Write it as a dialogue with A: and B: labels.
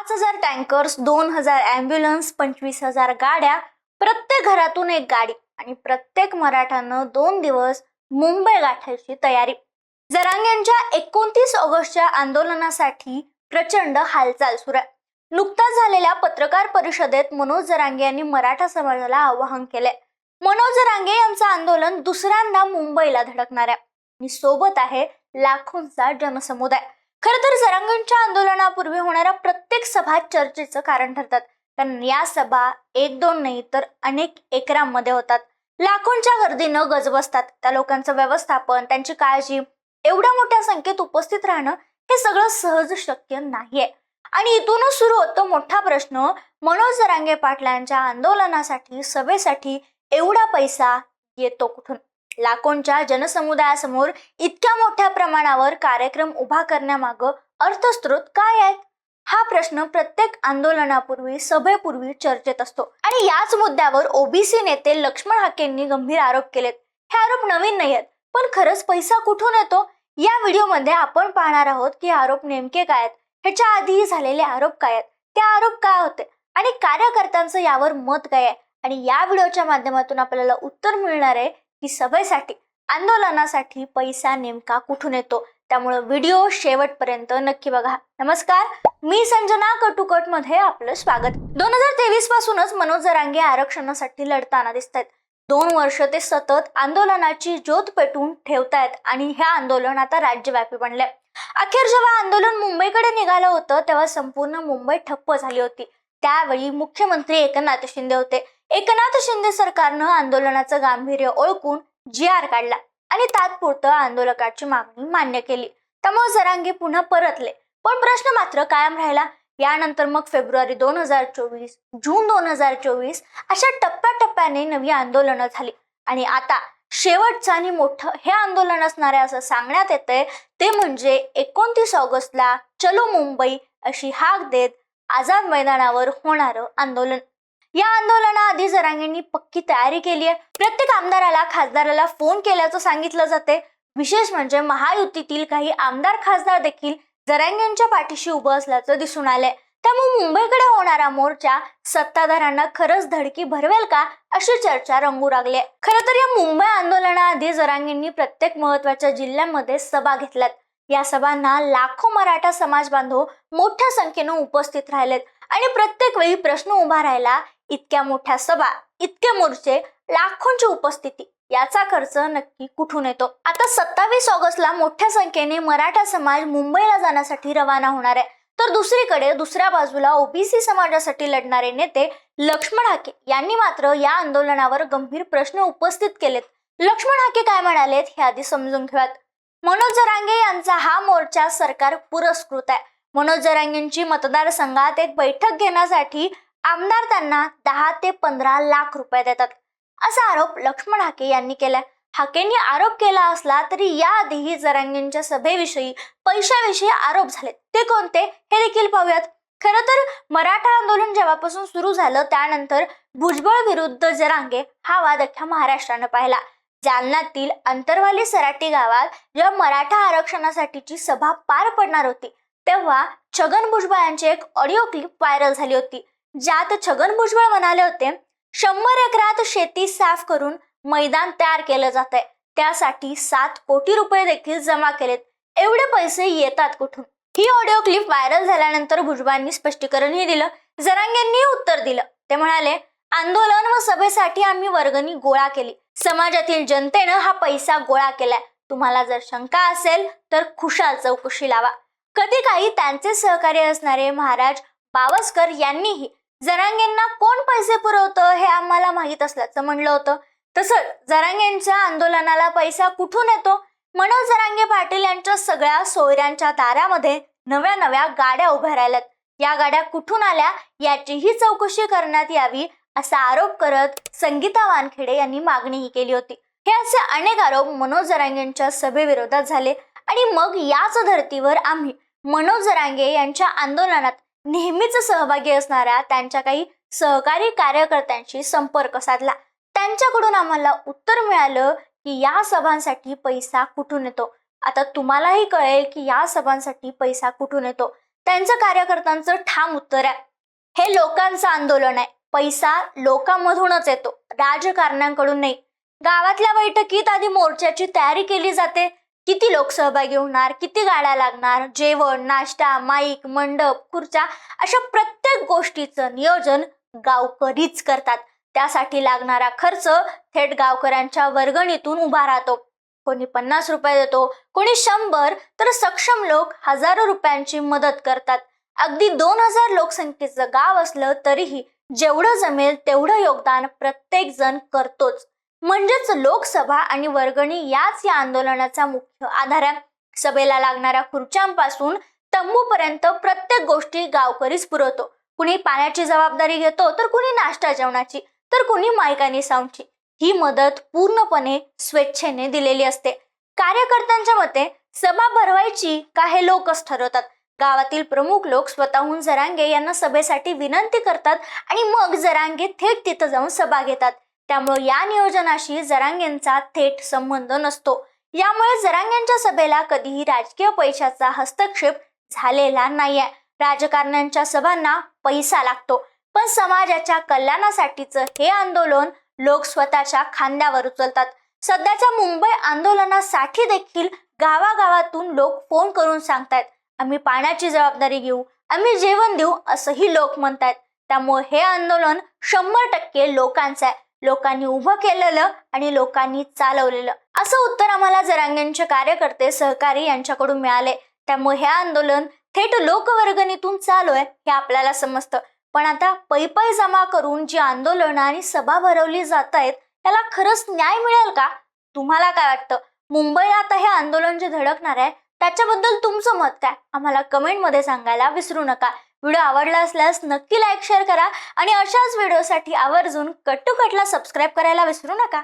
A: पाच हजार टँकर्स दोन हजार ॲम्ब्युलन्स पंचवीस हजार गाड्या प्रत्येक घरातून एक गाडी आणि प्रत्येक मराठानं दोन दिवस मुंबई गाठायची तयारी. जरांग्यांच्या एकोणतीस ऑगस्टच्या आंदोलनासाठी प्रचंड हालचाल सुरू आहे. नुकताच झालेल्या पत्रकार परिषदेत मनोज जरांगे यांनी मराठा समाजाला आवाहन केले मनोज जरांगे यांचं आंदोलन दुसऱ्यांदा मुंबईला धडकणार आहे. आणि सोबत आहे लाखोंचा जनसमुदाय. खर तर जरांगेंच्या आंदोलनापूर्वी होणाऱ्या प्रत्येक सभा चर्चेचं कारण ठरतात. कारण या सभा एक दोन नाही तर अनेक एकरांमध्ये होतात. लाखोंच्या गर्दीनं गजबजतात त्या लोकांचं व्यवस्थापन त्यांची काळजी एवढ्या मोठ्या संख्येत उपस्थित राहणं हे सगळं सहज शक्य नाहीये. आणि इथूनच सुरू होतो मोठा प्रश्न मनोज जरांगे पाटलांच्या आंदोलनासाठी सभेसाठी एवढा पैसा येतो कुठून? लाखोंच्या जनसमुदायासमोर इतक्या मोठ्या प्रमाणावर कार्यक्रम उभा करण्यामागं अर्थस्रोत काय आहेत? हा प्रश्न प्रत्येक आंदोलनापूर्वी सभेपूर्वी चर्चेत असतो. आणि याच मुद्द्यावर ओबीसी नेते लक्ष्मण हाकेंनी गंभीर आरोप केलेत. हे आरोप नवीन नाही आहेत पण खरंच पैसा कुठून येतो? या व्हिडिओमध्ये आपण पाहणार आहोत की आरोप नेमके काय आहेत? ह्याच्या आधीही झालेले आरोप काय आहेत? ते आरोप काय होते? आणि कार्यकर्त्यांचं यावर मत काय आहे? आणि या व्हिडिओच्या माध्यमातून आपल्याला उत्तर मिळणार आहे की सभेसाठी आंदोलनासाठी पैसा नेमका कुठून येतो? त्यामुळं व्हिडिओ शेवटपर्यंत नक्की बघा. नमस्कार मी संजना कटुकटमध्ये आपलं स्वागत. दोन हजार तेवीस पासूनच मनोज जरांगे आरक्षणासाठी लढताना दिसत आहेत दोन वर्ष ते सतत आंदोलनाची ज्योत पेटून ठेवतायत आणि हे आंदोलन आता राज्यव्यापी बनले अखेर जेव्हा आंदोलन मुंबईकडे निघालं होतं तेव्हा संपूर्ण मुंबई ठप्प झाली होती. त्यावेळी मुख्यमंत्री एकनाथ शिंदे होते. एकनाथ शिंदे सरकारनं आंदोलनाचं गांभीर्य ओळखून जी आर काढला आणि तात्पुरतं आंदोलकाची मागणी मान्य केली. त्यामुळे जरांगे पुन्हा परतले. पण प्रश्न मात्र कायम राहिला. यानंतर मग फेब्रुवारी दोन हजार चोवीस जून दोन हजार चोवीस अशा टप्प्याटप्प्याने नवी आंदोलनं झाली. आणि आता शेवटचं आणि मोठं हे आंदोलन असणार आहे असं सांगण्यात येतंय ते म्हणजे एकोणतीस ऑगस्टला चलो मुंबई अशी हाक देत आझाद मैदानावर होणारं आंदोलन. या आंदोलनाआधी जरांगेंनी पक्की तयारी केली आहे. प्रत्येक आमदाराला खासदाराला फोन केल्याचं सांगितलं जाते विशेष म्हणजे महायुतीतील काही आमदार खासदार देखील जरांगेंच्या पाठीशी उभं असल्याचं दिसून आलंय. त्यामुळे मुंबईकडे होणारा मोर्चा सत्ताधाऱ्यांना खरंच धडकी भरवेल का अशी चर्चा रंगू लागली आहे खरं तर या मुंबई आंदोलनाआधी जरांगेंनी प्रत्येक महत्त्वाच्या जिल्ह्यांमध्ये सभा घेतल्यात. या सभांना लाखो मराठा समाज बांधव मोठ्या संख्येनं उपस्थित राहिलेत. आणि प्रत्येक वेळी प्रश्न उभा राहिला इतक्या मोठ्या सभा इतके मोर्चे लाखोंची उपस्थिती याचा खर्च नक्की कुठून येतो? आता सत्तावीस ऑगस्टला मोठ्या संख्येने मराठा समाज मुंबईला जाण्यासाठी रवाना होणार आहे. तर दुसरीकडे दुसऱ्या बाजूला ओबीसी समाजासाठी लढणारे नेते लक्ष्मण हाके यांनी मात्र या आंदोलनावर गंभीर प्रश्न उपस्थित केलेत. लक्ष्मण हाके काय म्हणालेत हे आधी समजून घेऊयात. मनोज जरांगे यांचा हा मोर्चा सरकार पुरस्कृत आहे. मनोज जरांगेंची मतदारसंघात एक बैठक घेण्यासाठी आमदार त्यांना दहा ते पंधरा लाख रुपये देतात. असा आरोप लक्ष्मण हाके यांनी केलाय. हाकेंनी आरोप केला असला तरी याआधीही जरांगेंच्या सभेविषयी पैशाविषयी आरोप झाले ते कोणते? हे देखील पाहूयात. खरं तर मराठा आंदोलन जेव्हापासून सुरू झालं त्यानंतर भुजबळ विरुद्ध जरांगे हा वाद अख्ख्या महाराष्ट्रानं पाहिला. जालन्यातील अंतरवाली सराटी गावात जेव्हा मराठा आरक्षणासाठीची सभा पार पडणार होती तेव्हा छगन भुजबळ यांची एक ऑडिओ क्लिप व्हायरल झाली होती ज्यात छगन भुजबळ म्हणाले होते शंभर एकरात शेती साफ करून मैदान तयार केलं जात आहे त्यासाठी सात कोटी रुपये देखील जमा केलेत एवढे पैसे येतात कुठून? ही ऑडिओ क्लिप व्हायरल झाल्यानंतर भुजबळांनी स्पष्टीकरणही दिलं जरांगेंनी उत्तर दिलं. ते म्हणाले आंदोलन व सभेसाठी आम्ही वर्गणी गोळा केली समाजातील जनतेनं हा पैसा गोळा केलाय. तुम्हाला जर शंका असेल तर खुशाल चौकशी लावा. कधी काही त्यांचे सहकार्य असणारे महाराज बावस्कर यांनीही जरांगेंना कोण पैसे पुरवतं हे आम्हाला माहीत असल्याचं म्हणलं होतं. तसंच जरांगेंच्या आंदोलनाला पैसा कुठून येतो? मनोज जरांगे पाटील यांच्या सगळ्या सोयऱ्यांच्या दारामध्ये नव्या नव्या गाड्या उभ्या राहिल्यात. या गाड्या कुठून आल्या याचीही चौकशी करण्यात यावी असा आरोप करत संगीता वानखेडे यांनी मागणीही केली होती. हे असे अनेक आरोप मनोज जरांगेंच्या सभेविरोधात झाले आणि मग याच धर्तीवर आम्ही मनोज जरांगे यांच्या आंदोलनात नेहमीच सहभागी असणाऱ्या त्यांच्या काही सहकारी कार्यकर्त्यांशी संपर्क साधला. त्यांच्याकडून आम्हाला उत्तर मिळालं की या सभांसाठी पैसा कुठून येतो? आता तुम्हालाही कळेल की या सभांसाठी पैसा कुठून येतो? त्यांचं कार्यकर्त्यांचं ठाम उत्तर आहे. हे लोकांचं आंदोलन आहे. पैसा लोकांमधूनच येतो. राजकारण्यांकडून नाही. गावातल्या बैठकीत आधी मोर्चाची तयारी केली जाते. किती लोक सहभागी होणार? किती गाड्या लागणार? जेवण नाश्ता माईक मंडप खुर्च्या अशा प्रत्येक गोष्टीचं नियोजन गावकरीच करतात. त्यासाठी लागणारा खर्च थेट गावकऱ्यांच्या वर्गणीतून उभा राहतो. कोणी पन्नास रुपये देतो कोणी शंभर तर सक्षम लोक हजारो रुपयांची मदत करतात. अगदी दोन हजार लोकसंख्येचं गाव असलं तरीही जेवढं जमेल तेवढं योगदान प्रत्येक जण करतोच. म्हणजेच लोकसभा आणि वर्गणी याच या आंदोलनाचा मुख्य आधार आहे. सभेला लागणाऱ्या खुर्च्यांपासून तंबूपर्यंत प्रत्येक गोष्टी गावकरीच पुरवतो. कुणी पाण्याची जबाबदारी घेतो तर कुणी नाश्ता जेवणाची तर कुणी मायकानी साऊंडची. ही मदत पूर्णपणे स्वेच्छेने दिलेली असते. कार्यकर्त्यांच्या मते सभा भरवायची का हे लोकच ठरवतात. गावातील प्रमुख लोक स्वतःहून जरांगे यांना सभेसाठी विनंती करतात आणि मग जरांगे थेट तिथं जाऊन सभा घेतात. त्यामुळे या नियोजनाशी जरांगेंचा थेट संबंध नसतो. यामुळे जरांगेंच्या सभेला कधीही राजकीय पैशाचा हस्तक्षेप झालेला नाहीये. राजकारण्यांच्या सभांना पैसा लागतो. पण समाजाच्या कल्याणासाठीचं हे आंदोलन लोक स्वतःच्या खांद्यावर उचलतात. सध्याच्या मुंबई आंदोलनासाठी देखील गावागावातून लोक फोन करून सांगतायत. आम्ही पाण्याची जबाबदारी घेऊ आम्ही जेवण देऊ असंही लोक म्हणतायत त्यामुळे हे आंदोलन शंभर टक्के लोकांचं आहे. लोकांनी उभं केलेलं आणि लोकांनी चालवलेलं. असं उत्तर आम्हाला जरांगेंचे कार्यकर्ते सहकारी यांच्याकडून मिळाले. त्यामुळे हे आंदोलन थेट लोकवर्गणीतून चालू आहे हे आपल्याला समजतं. पण आता पै पै जमा करून जी आंदोलनं आणि सभा भरवली जात आहेत त्याला खरंच न्याय मिळेल का? तुम्हाला काय वाटतं? मुंबईला आता हे आंदोलन जे धडकणार आहे त्याच्याबद्दल तुमचं मत काय? आम्हाला कमेंटमध्ये सांगायला विसरू नका. व्हिडिओ आवडला असल्यास नक्की लाईक शेअर करा आणि अशाच व्हिडिओसाठी आवर्जून कट्टू कटला सबस्क्राईब करायला विसरू नका.